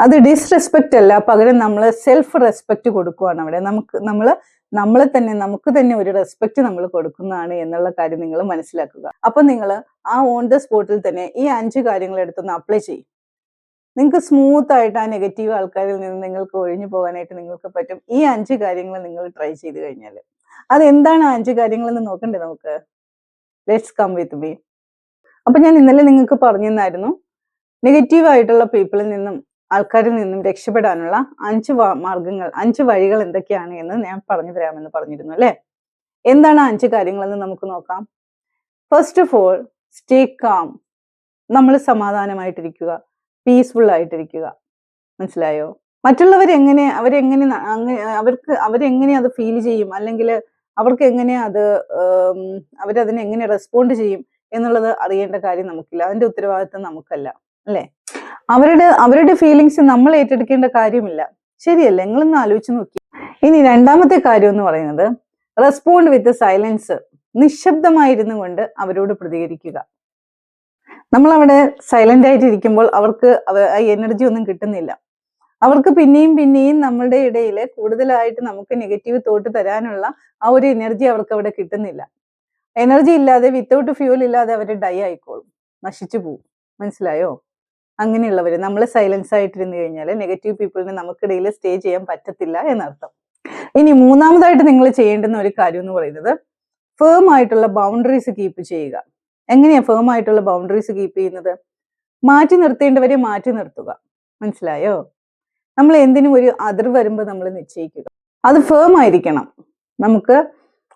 അത് ഡിസ്റെസ്പെക്റ്റ് അല്ല പകരം നമ്മൾ സെൽഫ് റെസ്പെക്റ്റ് കൊടുക്കുവാണ് അവിടെ. നമുക്ക് നമ്മൾ നമ്മളെ തന്നെ നമുക്ക് തന്നെ ഒരു റെസ്പെക്റ്റ് നമ്മൾ കൊടുക്കുന്നതാണ് എന്നുള്ള കാര്യം നിങ്ങൾ മനസ്സിലാക്കുക. അപ്പൊ നിങ്ങൾ ആ ഓൺ ദ സ്പോട്ടിൽ തന്നെ ഈ അഞ്ച് കാര്യങ്ങൾ എടുത്തൊന്ന് അപ്ലൈ ചെയ്യും. നിങ്ങൾക്ക് സ്മൂത്ത് ആയിട്ട് ആ നെഗറ്റീവ് ആൾക്കാരിൽ നിന്ന് നിങ്ങൾക്ക് ഒഴിഞ്ഞു പോകാനായിട്ട് നിങ്ങൾക്ക് പറ്റും ഈ അഞ്ച് കാര്യങ്ങൾ നിങ്ങൾ ട്രൈ ചെയ്ത് കഴിഞ്ഞാൽ അതെന്താണ് അഞ്ച് കാര്യങ്ങൾ എന്ന് നോക്കണ്ടേ നമുക്ക്? ലെറ്റ്സ് കം വിത്ത് മീ അപ്പൊ ഞാൻ ഇന്നലെ നിങ്ങൾക്ക് പറഞ്ഞിരുന്നായിരുന്നു നെഗറ്റീവ് ആയിട്ടുള്ള പീപ്പിളിൽ നിന്നും ആൾക്കാരിൽ നിന്നും രക്ഷപ്പെടാനുള്ള അഞ്ച് മാർഗങ്ങൾ അഞ്ച് വഴികൾ എന്തൊക്കെയാണ് എന്ന് ഞാൻ പറഞ്ഞു തരാമെന്ന് പറഞ്ഞിരുന്നു അല്ലെ? എന്താണ് അഞ്ച് കാര്യങ്ങളെന്ന് നമുക്ക് നോക്കാം. First of all stay calm നമ്മൾ സമാധാനമായിട്ടിരിക്കുക പീസ്ഫുൾ ആയിട്ടിരിക്കുക. മനസ്സിലായോ? മറ്റുള്ളവർ എങ്ങനെ അവരെങ്ങനെ അവർക്ക് അവരെങ്ങനെ അത് ഫീൽ ചെയ്യും? അല്ലെങ്കിൽ അവർക്ക് എങ്ങനെ അത് അവരതിനെ എങ്ങനെ റെസ്പോണ്ട് ചെയ്യും? എന്നുള്ളത് അറിയേണ്ട കാര്യം നമുക്കില്ല. അതിന്റെ ഉത്തരവാദിത്വം നമുക്കല്ല. അല്ലെ? അവരുടെ അവരുടെ ഫീലിങ്സ് നമ്മൾ ഏറ്റെടുക്കേണ്ട കാര്യമില്ല. ശരിയല്ലേ? നിങ്ങളൊന്ന് ആലോചിച്ച് നോക്കി. ഇനി രണ്ടാമത്തെ കാര്യം എന്ന് പറയുന്നത് റെസ്പോണ്ട് വിത്ത് സൈലൻസ് നിശബ്ദമായിരുന്നു കൊണ്ട് അവരോട് പ്രതികരിക്കുക. നമ്മൾ അവിടെ സൈലന്റ് ആയിട്ട് ഇരിക്കുമ്പോൾ അവർക്ക് അവ- ആ എനർജി ഒന്നും കിട്ടുന്നില്ല. അവർക്ക് പിന്നെയും പിന്നെയും നമ്മളുടെ ഇടയിൽ കൂടുതലായിട്ട് നമുക്ക് നെഗറ്റീവ് തോട്ട് തരാനുള്ള ആ ഒരു എനർജി അവർക്ക് അവിടെ കിട്ടുന്നില്ല. എനർജി ഇല്ലാതെ വിത്തൗട്ട് ഫ്യൂൽ ഇല്ലാതെ അവർ ഡൈ ആയിക്കോളും. നശിച്ചു പോവും. മനസ്സിലായോ? അങ്ങനെയുള്ളവർ നമ്മൾ സൈലൻസ് ആയിട്ടിരുന്ന് കഴിഞ്ഞാൽ നെഗറ്റീവ് പീപ്പിളിന് നമുക്കിടയിൽ സ്റ്റേ ചെയ്യാൻ പറ്റത്തില്ല എന്നർത്ഥം. ഇനി മൂന്നാമതായിട്ട് നിങ്ങൾ ചെയ്യേണ്ടുന്ന ഒരു കാര്യം എന്ന് പറയുന്നത് ഫേം ആയിട്ടുള്ള ബൗണ്ടറീസ് കീപ്പ് ചെയ്യുക. എങ്ങനെയാ ഫേം ആയിട്ടുള്ള ബൗണ്ടറീസ് കീപ്പ് ചെയ്യുന്നത്? മാറ്റി നിർത്തേണ്ടവരെ മാറ്റി നിർത്തുക. മനസ്സിലായോ? നമ്മൾ എന്തിനും ഒരു അതിർ വരുമ്പോൾ നമ്മൾ നിശ്ചയിക്കുക. അത് ഫേം ആയിരിക്കണം. നമുക്ക്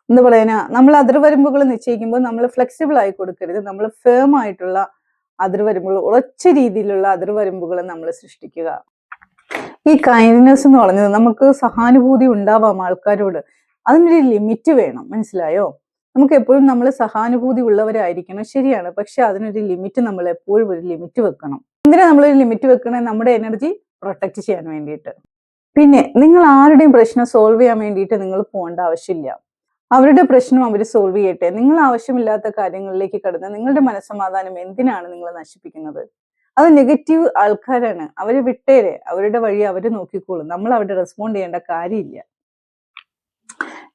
എന്താ പറയുന്ന നമ്മൾ അതിർവരമ്പുകൾ നിശ്ചയിക്കുമ്പോൾ നമ്മൾ ഫ്ലെക്സിബിൾ ആയി കൊടുക്കരുത്. നമ്മൾ ഫേം ആയിട്ടുള്ള അതിർവരമ്പുകൾ ഉറച്ച രീതിയിലുള്ള അതിർവരമ്പുകൾ നമ്മൾ സൃഷ്ടിക്കുക. ഈ കൈൻഡ്നെസ് എന്ന് പറഞ്ഞത് നമുക്ക് സഹാനുഭൂതി ഉണ്ടാവാം ആൾക്കാരോട്. അതിനൊരു ലിമിറ്റ് വേണം മനസ്സിലായോ? നമുക്ക് എപ്പോഴും നമ്മൾ സഹാനുഭൂതി ഉള്ളവരായിരിക്കണം ശരിയാണ്. പക്ഷെ അതിനൊരു ലിമിറ്റ് നമ്മൾ എപ്പോഴും ഒരു ലിമിറ്റ് വെക്കണം. എന്തിനാ നമ്മളൊരു ലിമിറ്റ് വെക്കണേ? നമ്മുടെ എനർജി പ്രൊട്ടക്ട് ചെയ്യാൻ വേണ്ടിയിട്ട്. പിന്നെ നിങ്ങൾ ആരുടെയും പ്രശ്നം സോൾവ് ചെയ്യാൻ വേണ്ടിയിട്ട് നിങ്ങൾ പോകേണ്ട ആവശ്യമില്ല. അവരുടെ പ്രശ്നം അവർ സോൾവ് ചെയ്യട്ടെ. നിങ്ങൾ ആവശ്യമില്ലാത്ത കാര്യങ്ങളിലേക്ക് കടന്ന് നിങ്ങളുടെ മനസ്സമാധാനം എന്തിനാണ് നിങ്ങൾ നശിപ്പിക്കുന്നത്? അത് നെഗറ്റീവ് ആൾക്കാരാണ്. അവരെ വിട്ടേരെ. അവരുടെ വഴി അവർ നോക്കിക്കോളും. നമ്മൾ അവിടെ റെസ്പോണ്ട് ചെയ്യേണ്ട കാര്യമില്ല.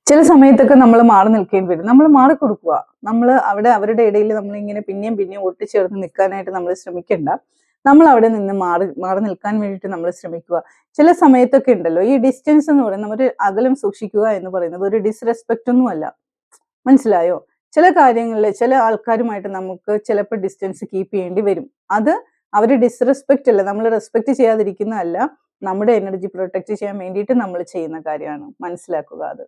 ചില സമയത്തൊക്കെ നമ്മൾ മാറി നിൽക്കേണ്ടി വരും. നമ്മൾ മാറി കൊടുക്കുക നമ്മൾ അവിടെ അവരുടെ ഇടയിൽ നമ്മൾ ഇങ്ങനെ പിന്നെയും പിന്നെയും ഒട്ടിച്ചേർന്ന് നിൽക്കാനായിട്ട് നമ്മൾ ശ്രമിക്കണ്ട. നമ്മൾ അവിടെ നിന്ന് മാറി മാറി നിൽക്കാൻ വേണ്ടിയിട്ട് നമ്മൾ ശ്രമിക്കുക. ചില സമയത്തൊക്കെ ഉണ്ടല്ലോ ഈ ഡിസ്റ്റൻസ് എന്ന് പറയുന്നത് ഒരു അകലം സൂക്ഷിക്കുക എന്ന് പറയുന്നത് ഒരു ഡിസ്റെസ്പെക്റ്റ് ഒന്നുമല്ല മനസ്സിലായോ? ചില കാര്യങ്ങളിൽ ചില ആൾക്കാരുമായിട്ട് നമുക്ക് ചിലപ്പോൾ ഡിസ്റ്റൻസ് കീപ്പ് ചെയ്യേണ്ടി വരും. അത് അവർ ഡിസ്റെസ്പെക്റ്റ് അല്ല നമ്മൾ റെസ്പെക്ട് ചെയ്യാതിരിക്കുന്നതല്ല നമ്മുടെ എനർജി പ്രൊട്ടക്ട് ചെയ്യാൻ വേണ്ടിയിട്ട് നമ്മൾ ചെയ്യുന്ന കാര്യമാണ്. മനസ്സിലാക്കുക അത്.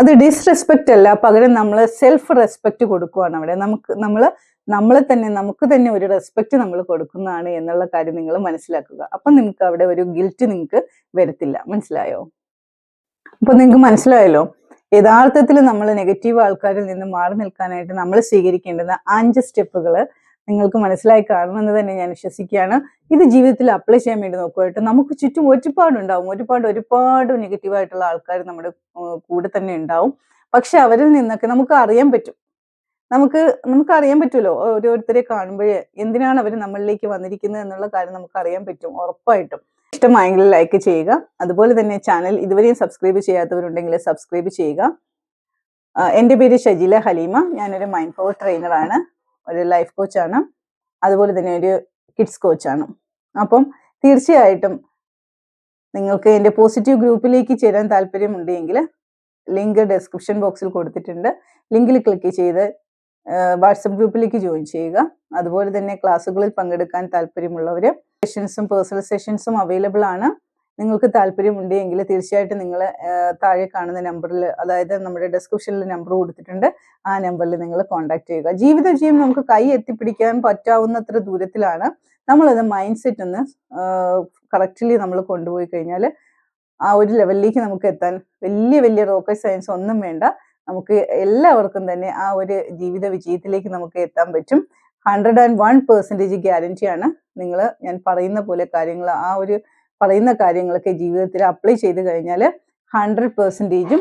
അത് ഡിസ്റെസ്പെക്റ്റ് അല്ല പകരം നമ്മൾ സെൽഫ് റെസ്പെക്റ്റ് കൊടുക്കുകയാണ് അവിടെ. നമുക്ക് നമ്മൾ നമ്മളെ തന്നെ നമുക്ക് തന്നെ ഒരു റെസ്പെക്റ്റ് നമ്മൾ കൊടുക്കുന്നതാണ് എന്നുള്ള കാര്യം നിങ്ങൾ മനസ്സിലാക്കുക. അപ്പൊ നിങ്ങൾക്ക് അവിടെ ഒരു ഗിൽറ്റ് നിങ്ങൾക്ക് വരത്തില്ല. മനസ്സിലായോ? അപ്പൊ നിങ്ങൾക്ക് മനസ്സിലായല്ലോ യഥാർത്ഥത്തിൽ നമ്മൾ നെഗറ്റീവ് ആൾക്കാരിൽ നിന്ന് മാറി നിൽക്കാനായിട്ട് നമ്മൾ സ്വീകരിക്കേണ്ടുന്ന അഞ്ച് സ്റ്റെപ്പുകൾ നിങ്ങൾക്ക് മനസ്സിലായി കാണുമെന്ന് തന്നെ ഞാൻ വിശ്വസിക്കുകയാണ്. ഇത് ജീവിതത്തിൽ അപ്ലൈ ചെയ്യാൻ വേണ്ടി നോക്കുമായിട്ട് നമുക്ക് ചുറ്റും ഒരുപാട് ഉണ്ടാവും ഒരുപാട് ഒരുപാട് നെഗറ്റീവ് ആയിട്ടുള്ള ആൾക്കാർ നമ്മുടെ കൂടെ തന്നെ ഉണ്ടാവും. പക്ഷെ അവരിൽ നിന്നൊക്കെ നമുക്ക് അറിയാൻ പറ്റും. നമുക്ക് നമുക്ക് അറിയാൻ പറ്റുമല്ലോ ഓരോരുത്തരെ കാണുമ്പോഴേ എന്തിനാണ് അവർ നമ്മളിലേക്ക് വന്നിരിക്കുന്നത് എന്നുള്ള കാര്യം നമുക്ക് അറിയാൻ പറ്റും ഉറപ്പായിട്ടും. ഇഷ്ടമായെങ്കിൽ ലൈക്ക് ചെയ്യുക. അതുപോലെ തന്നെ ചാനൽ ഇതുവരെയും സബ്സ്ക്രൈബ് ചെയ്യാത്തവരുണ്ടെങ്കിൽ സബ്സ്ക്രൈബ് ചെയ്യുക. എന്റെ പേര് ഷജില ഹലീമ. ഞാനൊരു മൈൻഡ് പവർ ട്രെയിനറാണ് ഒരു ലൈഫ് കോച്ചാണ് അതുപോലെ തന്നെ ഒരു കിഡ്സ് കോച്ചാണ് അപ്പം തീർച്ചയായിട്ടും നിങ്ങൾക്ക് എന്റെ പോസിറ്റീവ് ഗ്രൂപ്പിലേക്ക് ചേരാൻ താല്പര്യമുണ്ടെങ്കിൽ ലിങ്ക് ഡിസ്ക്രിപ്ഷൻ ബോക്സിൽ കൊടുത്തിട്ടുണ്ട്. ലിങ്കിൽ ക്ലിക്ക് ചെയ്ത് വാട്സപ്പ് ഗ്രൂപ്പിലേക്ക് ജോയിൻ ചെയ്യുക. അതുപോലെ തന്നെ ക്ലാസ്സുകളിൽ പങ്കെടുക്കാൻ താല്പര്യമുള്ളവർ സെഷൻസും പേഴ്സണൽ സെഷൻസും അവൈലബിൾ ആണ്. നിങ്ങൾക്ക് താല്പര്യമുണ്ട് എങ്കിൽ തീർച്ചയായിട്ടും നിങ്ങൾ താഴെ കാണുന്ന നമ്പറിൽ അതായത് നമ്മുടെ ഡിസ്ക്രിപ്ഷനിൽ നമ്പർ കൊടുത്തിട്ടുണ്ട്. ആ നമ്പറിൽ നിങ്ങൾ കോൺടാക്ട് ചെയ്യുക. ജീവിത വിജയം നമുക്ക് കൈ എത്തിപ്പിടിക്കാൻ പറ്റാവുന്നത്ര ദൂരത്തിലാണ്. നമ്മളത് മൈൻഡ് സെറ്റ് ഒന്ന് കറക്റ്റ്ലി നമ്മൾ കൊണ്ടുപോയി കഴിഞ്ഞാൽ ആ ഒരു ലെവലിലേക്ക് നമുക്ക് എത്താൻ വലിയ വലിയ റോക്കറ്റ് സയൻസ് ഒന്നും വേണ്ട. നമുക്ക് എല്ലാവർക്കും തന്നെ ആ ഒരു ജീവിത വിജയത്തിലേക്ക് നമുക്ക് എത്താൻ പറ്റും. ഹൺഡ്രഡ് ആൻഡ് വൺ പെർസെന്റേജ് ഗ്യാരണ്ടിയാണ് നിങ്ങൾ ഞാൻ പറയുന്ന പോലെ കാര്യങ്ങൾ ആ ഒരു പറയുന്ന കാര്യങ്ങളൊക്കെ ജീവിതത്തിൽ അപ്ലൈ ചെയ്ത് കഴിഞ്ഞാൽ ഹൺഡ്രഡ് പെർസെന്റേജും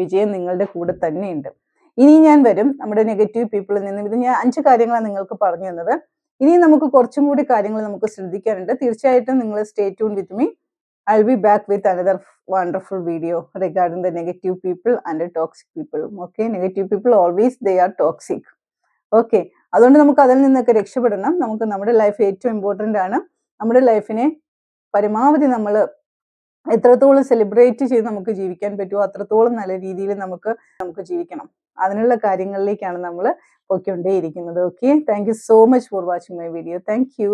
വിജയം നിങ്ങളുടെ കൂടെ തന്നെയുണ്ട്. ഇനി ഞാൻ വരും. നമ്മുടെ നെഗറ്റീവ് പീപ്പിളിൽ നിന്നും ഇത് ഞാൻ അഞ്ച് കാര്യങ്ങളാണ് നിങ്ങൾക്ക് പറഞ്ഞു തന്നത്. ഇനി നമുക്ക് കുറച്ചും കൂടി കാര്യങ്ങൾ നമുക്ക് ശ്രദ്ധിക്കാനുണ്ട്. തീർച്ചയായിട്ടും നിങ്ങൾ stay tune with me I be be back with another wonderful video the the negative people and toxic people. Okay negative people always they are toxic okay അതുകൊണ്ട് നമുക്ക് അതിൽ നിന്നൊക്കെ രക്ഷപ്പെടണം. നമുക്ക് നമ്മുടെ ലൈഫ് ഏറ്റവും ഇമ്പോർട്ടന്റ് ആണ്. നമ്മുടെ ലൈഫിനെ പരമാവധി നമ്മൾ എത്രത്തോളം സെലിബ്രേറ്റ് ചെയ്ത് നമുക്ക് ജീവിക്കാൻ പറ്റുമോ അത്രത്തോളം നല്ല രീതിയിൽ നമുക്ക് നമുക്ക് ജീവിക്കണം. അതിനുള്ള കാര്യങ്ങളിലേക്കാണ് നമ്മൾ പോയിക്കൊണ്ടേയിരിക്കുന്നത്. Okay thank you so much for watching my video thank you